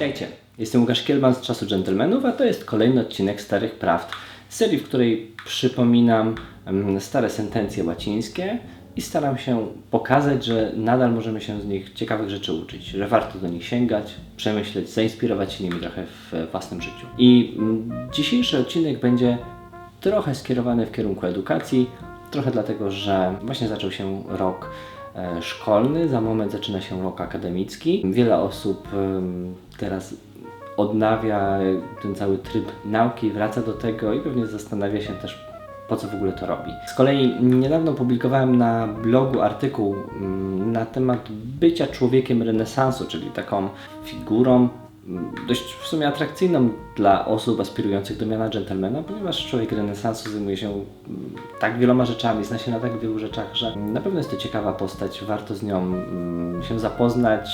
Witajcie, jestem Łukasz Kielban z Czasu Dżentelmenów, a to jest kolejny odcinek Starych Prawd, serii, w której przypominam mm, stare sentencje łacińskie i staram się pokazać, że nadal możemy się z nich ciekawych rzeczy uczyć, że warto do nich sięgać, przemyśleć, zainspirować się nimi trochę w własnym życiu. I mm, dzisiejszy odcinek będzie trochę skierowany w kierunku edukacji, trochę dlatego, że właśnie zaczął się rok szkolny, za moment zaczyna się rok akademicki. Wiele osób teraz odnawia ten cały tryb nauki, wraca do tego i pewnie zastanawia się też, po co w ogóle to robi. Z kolei niedawno publikowałem na blogu artykuł mm, na temat bycia człowiekiem renesansu, czyli taką figurą dość w sumie atrakcyjną dla osób aspirujących do miana dżentelmena, ponieważ człowiek renesansu zajmuje się mm, tak wieloma rzeczami, zna się na tak wielu rzeczach, że na pewno jest to ciekawa postać, warto z nią mm, się zapoznać,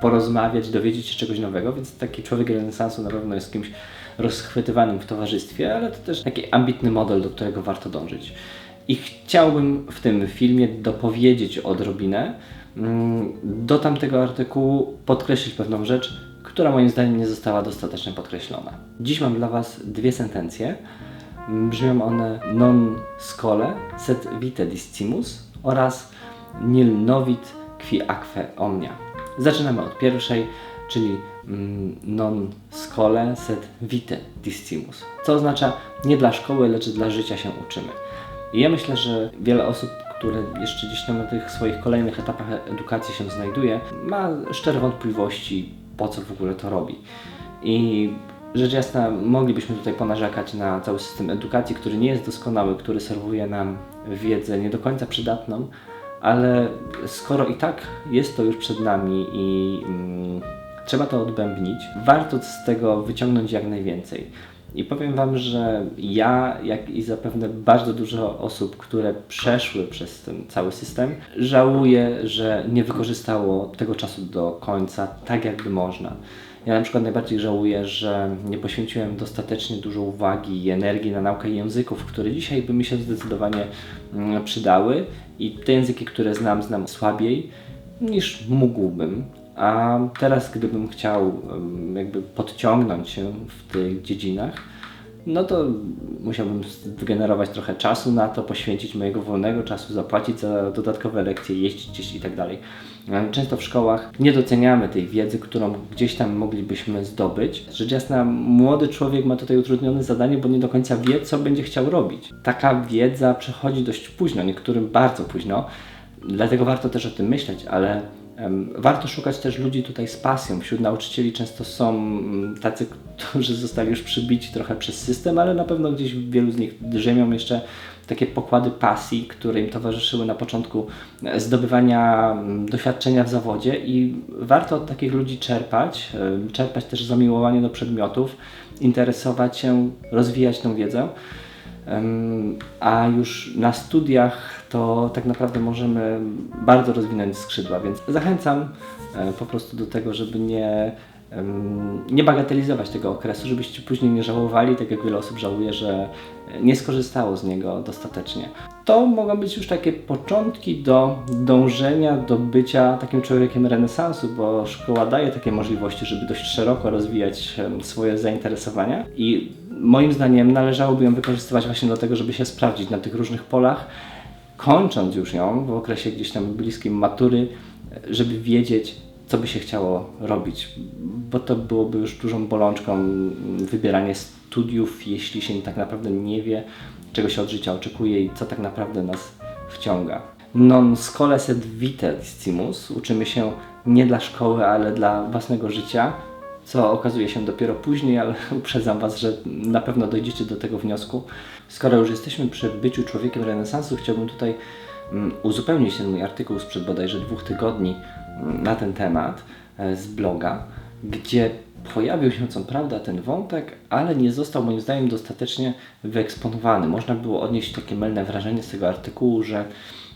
porozmawiać, dowiedzieć się czegoś nowego, więc taki człowiek renesansu na pewno jest kimś rozchwytywanym w towarzystwie, ale to też taki ambitny model, do którego warto dążyć. I chciałbym w tym filmie dopowiedzieć odrobinę mm, do tamtego artykułu, podkreślić pewną rzecz, która moim zdaniem nie została dostatecznie podkreślona. Dziś mam dla Was dwie sentencje. Brzmią one non scole sed vite discimus oraz nil novit qui aquae omnia. Zaczynamy od pierwszej, czyli mm, non scole sed vite discimus, co oznacza nie dla szkoły, lecz dla życia się uczymy. I ja myślę, że wiele osób, które jeszcze gdzieś tam na tych swoich kolejnych etapach edukacji się znajduje, ma szczere wątpliwości, po co w ogóle to robi. I rzecz jasna, moglibyśmy tutaj ponarzekać na cały system edukacji, który nie jest doskonały, który serwuje nam wiedzę nie do końca przydatną, ale skoro i tak jest to już przed nami i mm, trzeba to odbębnić, warto z tego wyciągnąć jak najwięcej. I powiem Wam, że ja, jak i zapewne bardzo dużo osób, które przeszły przez ten cały system, żałuję, że nie wykorzystało tego czasu do końca tak, jakby można. Ja na przykład najbardziej żałuję, że nie poświęciłem dostatecznie dużo uwagi i energii na naukę języków, które dzisiaj by mi się zdecydowanie mm, przydały i te języki, które znam, znam słabiej niż mógłbym. A teraz, gdybym chciał jakby podciągnąć się w tych dziedzinach, no to musiałbym wygenerować trochę czasu na to, poświęcić mojego wolnego czasu, zapłacić za dodatkowe lekcje, jeździć gdzieś i tak dalej. Często w szkołach nie doceniamy tej wiedzy, którą gdzieś tam moglibyśmy zdobyć. Rzecz jasna, młody człowiek ma tutaj utrudnione zadanie, bo nie do końca wie, co będzie chciał robić. Taka wiedza przychodzi dość późno, niektórym bardzo późno, dlatego warto też o tym myśleć, ale Warto szukać też ludzi tutaj z pasją. Wśród nauczycieli często są mm, tacy, którzy zostali już przybici trochę przez system, ale na pewno gdzieś wielu z nich drzemią jeszcze takie pokłady pasji, które im towarzyszyły na początku e, zdobywania mm, doświadczenia w zawodzie i warto od takich ludzi czerpać, czerpać też zamiłowanie do przedmiotów, interesować się, rozwijać tą wiedzę. A już na studiach to tak naprawdę możemy bardzo rozwinąć skrzydła, więc zachęcam e, po prostu do tego, żeby nie, nie bagatelizować tego okresu, żebyście później nie żałowali, tak jak wiele osób żałuje, że nie skorzystało z niego dostatecznie. To mogą być już takie początki do dążenia do bycia takim człowiekiem renesansu, bo szkoła daje takie możliwości, żeby dość szeroko rozwijać swoje zainteresowania i moim zdaniem należałoby ją wykorzystywać właśnie do tego, żeby się sprawdzić na tych różnych polach, kończąc już ją w okresie gdzieś tam bliskim matury, żeby wiedzieć, co by się chciało robić, bo to byłoby już dużą bolączką mm, wybieranie studiów, jeśli się tak naprawdę nie wie, czego się od życia oczekuje i co tak naprawdę nas wciąga. Non scole sed vitae discimus, uczymy się nie dla szkoły, ale dla własnego życia, co okazuje się dopiero później, ale uprzedzam Was, że na pewno dojdziecie do tego wniosku. Skoro już jesteśmy przy byciu człowiekiem renesansu, chciałbym tutaj mm, uzupełnić ten mój artykuł sprzed bodajże dwóch tygodni na ten temat e, z bloga, gdzie pojawił się co prawda ten wątek, ale nie został moim zdaniem dostatecznie wyeksponowany. Można było odnieść takie mylne wrażenie z tego artykułu, że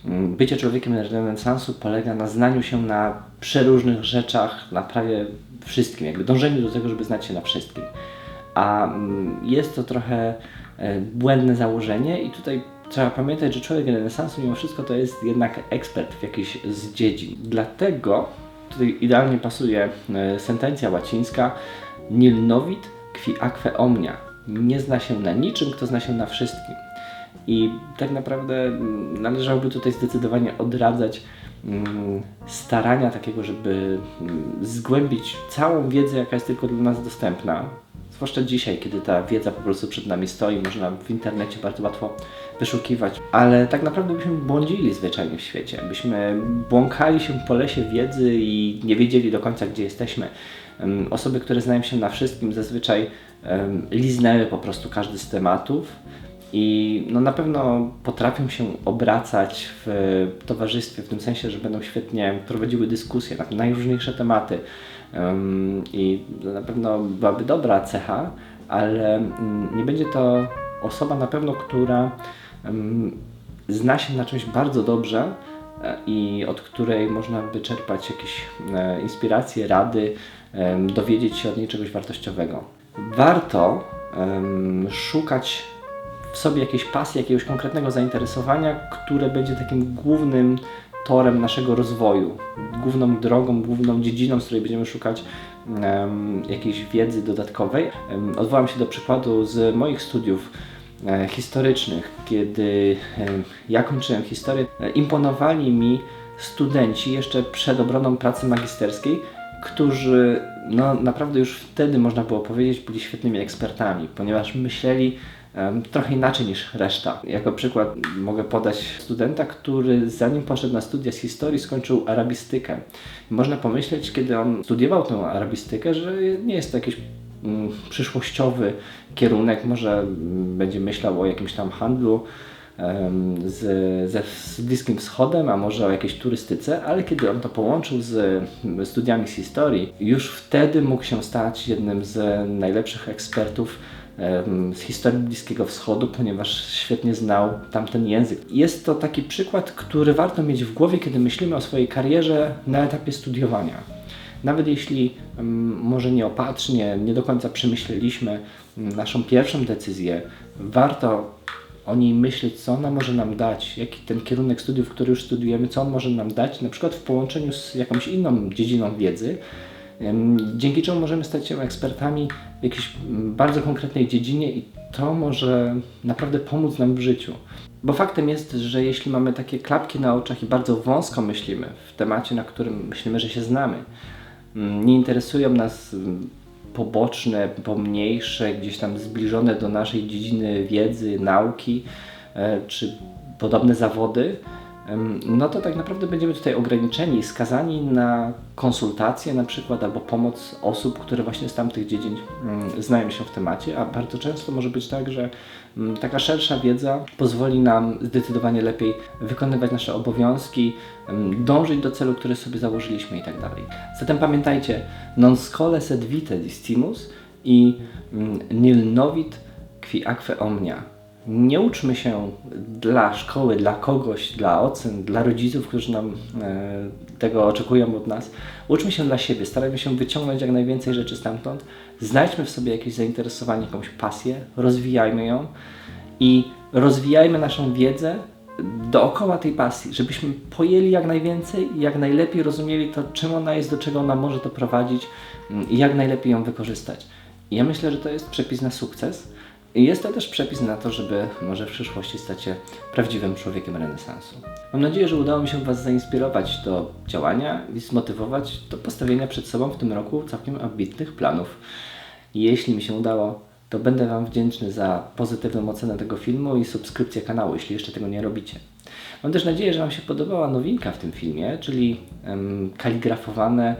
mm, bycie człowiekiem renesansu polega na znaniu się na przeróżnych rzeczach, na prawie wszystkim, jakby dążeniu do tego, żeby znać się na wszystkim. A mm, jest to trochę e, błędne założenie i tutaj trzeba pamiętać, że człowiek renesansu mimo wszystko to jest jednak ekspert w jakiejś z dziedzin. Dlatego tutaj idealnie pasuje e, sentencja łacińska nil novit qui aquae omnia. Nie zna się na niczym, kto zna się na wszystkim. I tak naprawdę mm, należałoby tutaj zdecydowanie odradzać mm, starania takiego, żeby mm, zgłębić całą wiedzę, jaka jest tylko dla nas dostępna. Zwłaszcza dzisiaj, kiedy ta wiedza po prostu przed nami stoi, można w internecie bardzo łatwo wyszukiwać, ale tak naprawdę byśmy błądzili zwyczajnie w świecie, byśmy błąkali się po lesie wiedzy i nie wiedzieli do końca, gdzie jesteśmy. Osoby, które znają się na wszystkim, zazwyczaj em, liznęły po prostu każdy z tematów i no na pewno potrafią się obracać w towarzystwie, w tym sensie, że będą świetnie prowadziły dyskusje na najróżniejsze tematy. I na pewno byłaby dobra cecha, ale mm, nie będzie to osoba na pewno, która zna się na czymś bardzo dobrze e, i od której można by czerpać jakieś e, inspiracje, rady, dowiedzieć się od niej czegoś wartościowego. Warto szukać w sobie jakiejś pasji, jakiegoś konkretnego zainteresowania, które będzie takim głównym torem naszego rozwoju, główną drogą, główną dziedziną, z której będziemy szukać em, jakiejś wiedzy dodatkowej. Em, odwołam się do przykładu z moich studiów e, historycznych, kiedy em, ja kończyłem historię, e, imponowali mi studenci jeszcze przed obroną pracy magisterskiej, którzy no, naprawdę już wtedy można było powiedzieć byli świetnymi ekspertami, ponieważ myśleli trochę inaczej niż reszta. Jako przykład mogę podać studenta, który zanim poszedł na studia z historii skończył arabistykę. Można pomyśleć, kiedy on studiował tę arabistykę, że nie jest to jakiś mm, przyszłościowy kierunek, może mm, będzie myślał o jakimś tam handlu z, ze, z Bliskim Wschodem, a może o jakiejś turystyce, ale kiedy on to połączył z mm, studiami z historii, już wtedy mógł się stać jednym z najlepszych ekspertów z historii Bliskiego Wschodu, ponieważ świetnie znał tamten język. Jest to taki przykład, który warto mieć w głowie, kiedy myślimy o swojej karierze na etapie studiowania. Nawet jeśli może nieopatrznie, nie do końca przemyśleliśmy naszą pierwszą decyzję, warto o niej myśleć, co ona może nam dać, jaki ten kierunek studiów, który już studiujemy, co on może nam dać, na przykład w połączeniu z jakąś inną dziedziną wiedzy, dzięki czemu możemy stać się ekspertami w jakiejś bardzo konkretnej dziedzinie i to może naprawdę pomóc nam w życiu. Bo faktem jest, że jeśli mamy takie klapki na oczach i bardzo wąsko myślimy w temacie, na którym myślimy, że się znamy, mm, nie interesują nas mm, poboczne, pomniejsze, gdzieś tam zbliżone do naszej dziedziny wiedzy, nauki e, czy podobne zawody, no to tak naprawdę będziemy tutaj ograniczeni, skazani na konsultacje na przykład albo pomoc osób, które właśnie z tamtych dziedzin mm, znają się w temacie, a bardzo często może być tak, że mm, taka szersza wiedza pozwoli nam zdecydowanie lepiej wykonywać nasze obowiązki, dążyć do celu, który sobie założyliśmy i tak dalej. Zatem pamiętajcie, non scole sed vitae distimus i mm, nil novit qui aquae omnia. Nie uczmy się dla szkoły, dla kogoś, dla ocen, dla rodziców, którzy nam e, tego oczekują od nas. Uczmy się dla siebie, starajmy się wyciągnąć jak najwięcej rzeczy stamtąd. Znajdźmy w sobie jakieś zainteresowanie, jakąś pasję, rozwijajmy ją i rozwijajmy naszą wiedzę dookoła tej pasji, żebyśmy pojęli jak najwięcej i jak najlepiej rozumieli to, czym ona jest, do czego ona może doprowadzić mm, i jak najlepiej ją wykorzystać. Ja myślę, że to jest przepis na sukces. Jest to też przepis na to, żeby może w przyszłości stać się prawdziwym człowiekiem renesansu. Mam nadzieję, że udało mi się Was zainspirować do działania i zmotywować do postawienia przed sobą w tym roku całkiem ambitnych planów. Jeśli mi się udało, to będę Wam wdzięczny za pozytywną ocenę tego filmu i subskrypcję kanału, jeśli jeszcze tego nie robicie. Mam też nadzieję, że Wam się podobała nowinka w tym filmie, czyli em, kaligrafowane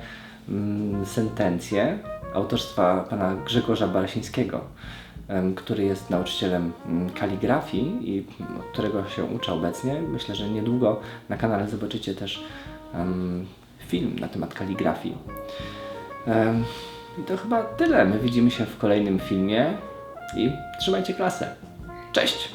em, sentencje autorstwa pana Grzegorza Barasińskiego, który jest nauczycielem em, kaligrafii i m, od którego się uczę obecnie. Myślę, że niedługo na kanale zobaczycie też film na temat kaligrafii. I to chyba tyle. My widzimy się w kolejnym filmie i trzymajcie klasę. Cześć!